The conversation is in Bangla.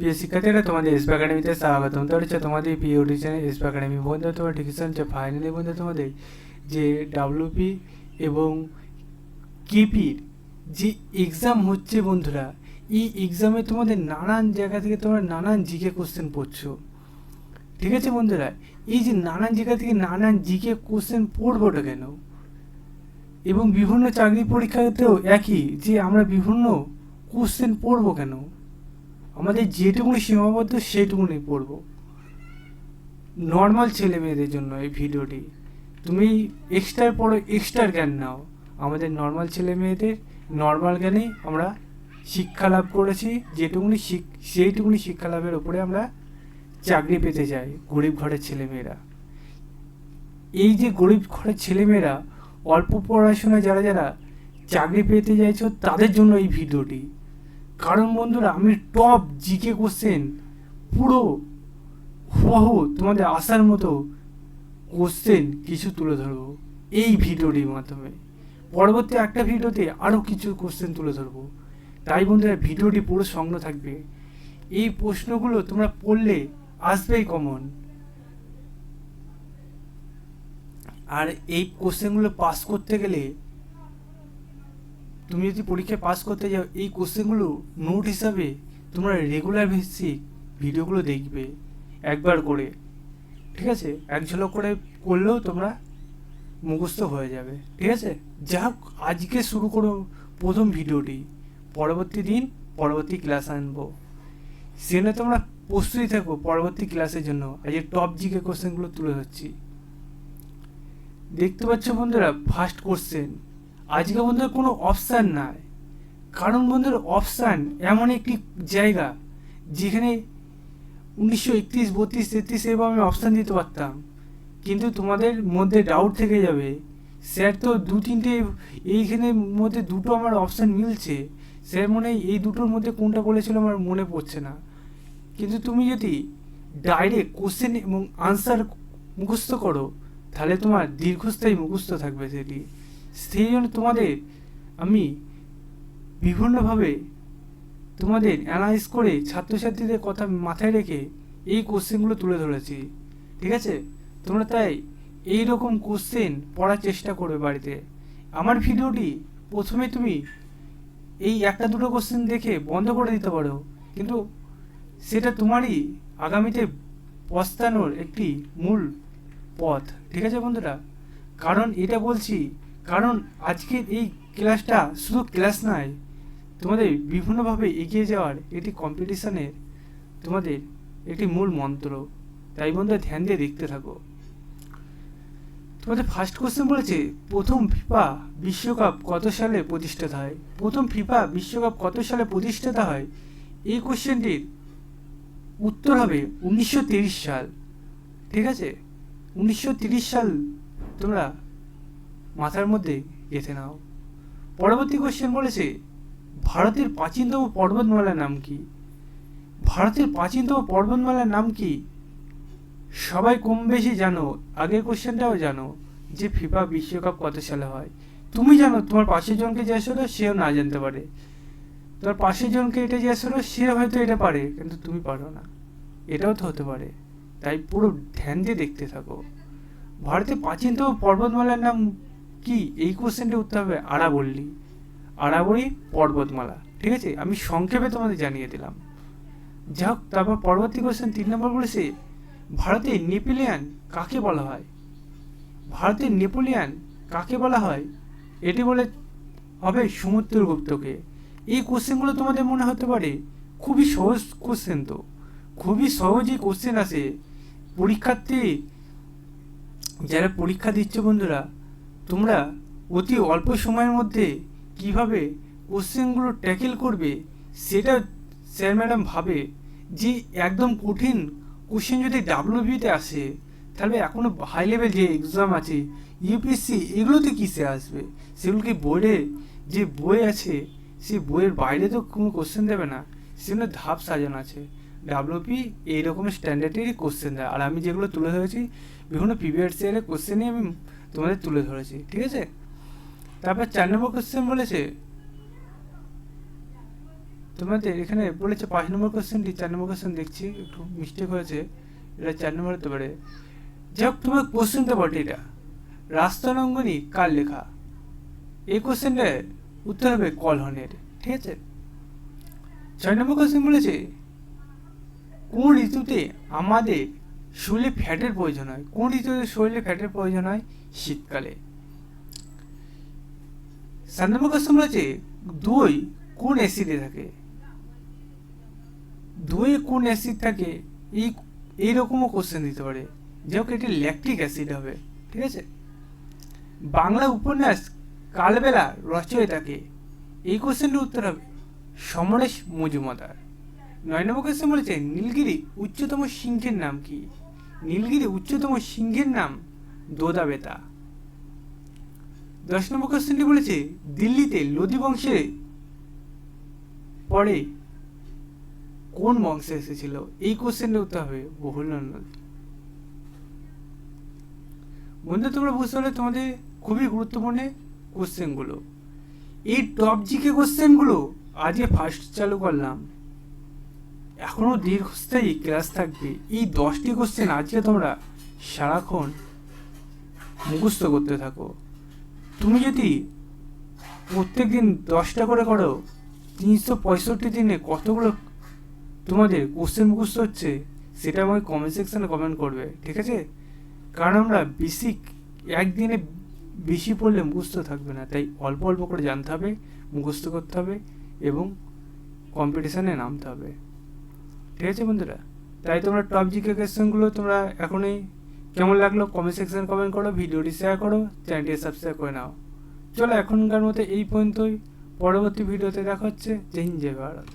প্রিয় শিক্ষার্থীরা তোমাদের এসপি একাডেমিতে স্বাগতম তো হচ্ছে তোমাদের প্রিয় টিচার এসপি একাডেমি বন্ধু তোমার ডিসিশন হচ্ছে ফাইনালি বন্ধু তোমাদের যে ডাব্লিউপি এবং কেপির যে এক্সাম হচ্ছে বন্ধুরা এই এক্সামে তোমাদের নানান জায়গা থেকে তোমরা নানান জিকে কোশ্চেন পড়ছো ঠিক আছে বন্ধুরা এই যে নানান জায়গা থেকে নানান জিকে কোশ্চেন পড়বোটা কেন এবং বিভিন্ন চাকরি পরীক্ষাতেও একই যে আমরা বিভিন্ন কোশ্চেন পড়ব কেন আমাদের যেটুকুনি সীমাবদ্ধ, সেটুকুনি পড়ব। নর্মাল ছেলে মেয়েদের জন্য এই ভিডিওটি। তুমি এক্সট্রার পড়ো এক্সট্রার জ্ঞান নাও। আমাদের নর্মাল ছেলে মেয়েদের নর্মাল জ্ঞানেই আমরা শিক্ষা লাভ করেছি। যেটুকুনি সেইটুকুনি শিক্ষা লাভের উপরে আমরা চাকরি পেতে চাই গরিব ঘরের ছেলেমেয়েরা এই যে গরিব ঘরের ছেলেমেয়েরা অল্প পড়াশোনায় যারা যারা চাকরি পেতে চাইছো, তাদের জন্য এই ভিডিওটি। কারণ বন্ধুরা, আমি টপ জিকে কোশ্চেন পুরো হুবহু তোমাদের আসার মতো কোশ্চেন কিছু তুলে ধরবো এই ভিডিওটির মাধ্যমে। পরবর্তী একটা ভিডিওতে আরও কিছু কোশ্চেন তুলে ধরবো। তাই বন্ধুরা, ভিডিওটি পুরো সঙ্গ থাকবে। এই প্রশ্নগুলো তোমরা পড়লে আসবেই কমন আর এই কোশ্চেনগুলো পাস করতে গেলে তুমি যদি পরীক্ষায় পাস করতে যাও, এই কোশ্চেনগুলো নোট হিসাবে তোমরা রেগুলার বেসিক ভিডিওগুলো দেখবে, একবার করে। ঠিক আছে? এক ঝলক করে করলেও তোমরা মুখস্থ হয়ে যাবে। ঠিক আছে? যা আজকে শুরু করো প্রথম ভিডিওটি পরবর্তী দিন, পরবর্তী ক্লাস আনব। সেখানে তোমরা প্রস্তুতি থাকো পরবর্তী ক্লাসের জন্য। আজকে টপ জিকে কোশ্চেনগুলো তুলে ধরছি। দেখতে পাচ্ছ বন্ধুরা ফার্স্ট কোশ্চেন আজকে বন্ধুরা কোনো অপশান নাই। কারণ বন্ধুর অপশান এমন একটি জায়গা যেখানে উনিশশো একত্রিশ, বত্রিশ, তেত্রিশ এরকম আমি অপশান দিতে পারতাম। কিন্তু তোমাদের মধ্যে ডাউট থেকে যাবে। স্যার তো দু, তিনটে এইখানের মধ্যে দুটো আমার অপশান মিলছে। স্যার মনে এই দুটোর মধ্যে কোনটা বলেছিল আমার মনে পড়ছে না। কিন্তু তুমি যদি ডাইরেক্ট কোশ্চেন এবং আনসার মুখস্থ করো, তাহলে তোমার দীর্ঘস্থায়ী মুখস্থ থাকবে সেটি। সেই জন্য তোমাদের আমি বিভিন্নভাবে তোমাদের অ্যানালাইজ করে ছাত্রছাত্রীদের কথা মাথায় রেখে এই কোশ্চেনগুলো তুলে ধরেছি। ঠিক আছে? তোমরা তাই এই রকম কোশ্চেন পড়ার চেষ্টা করবে বাড়িতে। আমার ভিডিওটি প্রথমে তুমি এই একটা দুটো কোশ্চেন দেখে বন্ধ করে দিতে পারো। কিন্তু সেটা তোমারই আগামীতে পস্তানোর একটি মূল পথ। ঠিক আছে বন্ধুরা? কারণ এটা বলছি কারণ আজকের এই ক্লাসটা শুধু ক্লাস নয়, তোমাদের বিভিন্নভাবে এগিয়ে যাওয়ার একটি কম্পিটিশনের তোমাদের একটি মূল মন্ত্র। তাই বন্ধুরা ধ্যান দিয়ে দেখতে থাকো। তোমাদের ফার্স্ট কোশ্চেন বলেছে, প্রথম ফিফা বিশ্বকাপ কত সালে প্রতিষ্ঠিত হয়? প্রথম ফিফা বিশ্বকাপ কত সালে প্রতিষ্ঠিত হয়? এই কোশ্চেনটির উত্তর হবে উনিশশো সাল। ঠিক আছে? উনিশশো সাল তোমরা মাথার মধ্যে গেঁথে নাও। পরবর্তী কোশ্চেন বলেছে, ভারতের প্রাচীনতম পর্বতমালার নাম কি? ভারতের প্রাচীনতম পর্বতমালার নাম কি? সবাই কম বেশি জানো, আগের কোশ্চেনটাও জানো, যে ফিফা বিশ্বকাপ কত সালে হয়। তুমি জানো, তোমার পাশের জনকে জিজ্ঞেস হলো সেও না জানতে পারে। তোমার পাশের জনকে এটা জিজ্ঞেস হলো সে হয়তো এটা পারে, কিন্তু তুমি পারো না। এটাও তো হতে পারে। তাই পুরো ধ্যান দিয়ে দেখতে থাকো। ভারতের প্রাচীনতম পর্বতমালার নাম কি? এই কোশ্চেনটা উত্তর হবে আরাবল্লী। আরাবরী পর্বতমালা। ঠিক আছে? আমি সংক্ষেপে তোমাদের জানিয়ে দিলাম। যাই হোক, তারপর পরবর্তী কোশ্চেন তিন নম্বর বলেছে ভারতের নেপোলিয়ান কাকে বলা হয়? ভারতের নেপোলিয়ান কাকে বলা হয়? এটি বলে হবে সমুদ্রগুপ্তকে। এই কোশ্চেনগুলো তোমাদের মনে হতে পারে, খুবই সহজ কোশ্চেন তো। খুবই সহজই কোশ্চেন আসে। পরীক্ষার্থী, যারা পরীক্ষা দিচ্ছে বন্ধুরা তোমরা অতি অল্প সময়ের মধ্যে কীভাবে কোশ্চেনগুলো ট্যাকেল করবে সেটা স্যার ম্যাডাম ভাবে। যে একদম কঠিন কোশ্চেন যদি ডাব্লিউবিতে আসে, তাহলে এখনও হাই লেভেল যে এক্সাম আছে ইউপিএসসি এগুলোতে কিসে আসবে? সেগুলোকে বোর্ডে যে বই আছে সেই বইয়ের বাইরে তো কোনো কোশ্চেন দেবে না সেগুলো ধাপ সাজানো আছে। ডাব্লিউপি এই রকমের স্ট্যান্ডার্ডেরই কোশ্চেন দেয়। আর আমি যেগুলো তুলে ধরেছি, বিভিন্ন প্রিভিয়াস ইয়ারের কোশ্চেনই আমি তোমাদের তুলে ধরেছি, ঠিক আছে? তারপর চার নম্বর কোশ্চেন বলেছে, তোমাদের এখানে বলেছে পাঁচ নম্বর কোশ্চেনটি চার নম্বর কোশ্চেন দেখছি, একটু মিস্টেক হয়েছে, এটা চার নম্বর হতে পারে। যাই হোক তোমার কোশ্চেন তো বটে এটা রাস্তানঙ্গনী কার লেখা? এই কোশ্চেনটার উত্তর হবে কলহনের, ঠিক আছে? ছয় নম্বর কোশ্চেন বলেছে কোন ঋতুতে আমাদের শরীরে ফ্যাটের প্রয়োজন হয়? কোন ঋতুতে শরীরে ফ্যাটের প্রয়োজন হয়? শীতকালে। সাত বলেছে, দই কোন অ্যাসিডে থাকে? দইয়ে কোন অ্যাসিড থাকে? এই এইরকমও কোশ্চেন দিতে পারে। যেমন এটি ল্যাকটিক অ্যাসিড হবে, ঠিক আছে? বাংলা উপন্যাস কালবেলা রচয়িতাকে এই কোশ্চেনটির উত্তর হবে সমরেশ মজুমদার। নয় নম্বর কোশ্চেন বলেছে, নীলগিরি উচ্চতম সিংহের নাম কি? নীলগিরি উচ্চতম সিংহের নাম দোদাবেতা। দশ নম্বর কোশ্চেনটি বলেছে, দিল্লিতে লোদি বংশে পরে কোন বংশে এসেছিল? এই কোশ্চেনটা উত্তর হবে বহুল্য নদী। বন্ধু, তোমরা বুঝতে পারলে তোমাদের খুবই গুরুত্বপূর্ণ কোশ্চেনগুলো। এই টপ জিকে কোশ্চেনগুলো আজকে ফার্স্ট চালু করলাম। এখনও দীর্ঘস্থায়ী ক্লাস থাকবে। এই দশটি কোশ্চেন আজকে তোমরা সারাক্ষণ মুখস্থ করতে থাকো। তুমি যদি প্রত্যেক দিন দশটা করে করো, তিনশো পঁয়ষট্টি দিনে কতগুলো তোমাদের কোশ্চেন মুখস্থ হচ্ছে সেটা আমাকে কমেন্ট সেকশানে কমেন্ট করবে, ঠিক আছে? কারণ আমরা বেসিক একদিনে বেশি পড়লে মুখস্থ থাকবে না, তাই অল্প অল্প করে জানতে হবে, মুখস্থ করতে হবে এবং কম্পিটিশানে নামতে হবে। ঠিক আছে বন্ধুরা? তাই তোমরা টপ জিকে কোয়েশ্চেনগুলো তোমরা এখনই কেমন লাগল কমেন্ট সেকশন কমেন্ট করো, ভিডিওটি শেয়ার করো চ্যানেলটি সাবস্ক্রাইব করে নাও। চলো এখনকার মতো এই পর্যন্তই। পরবর্তী ভিডিওতে দেখা হচ্ছে। হিন্দ, জয় ভারত।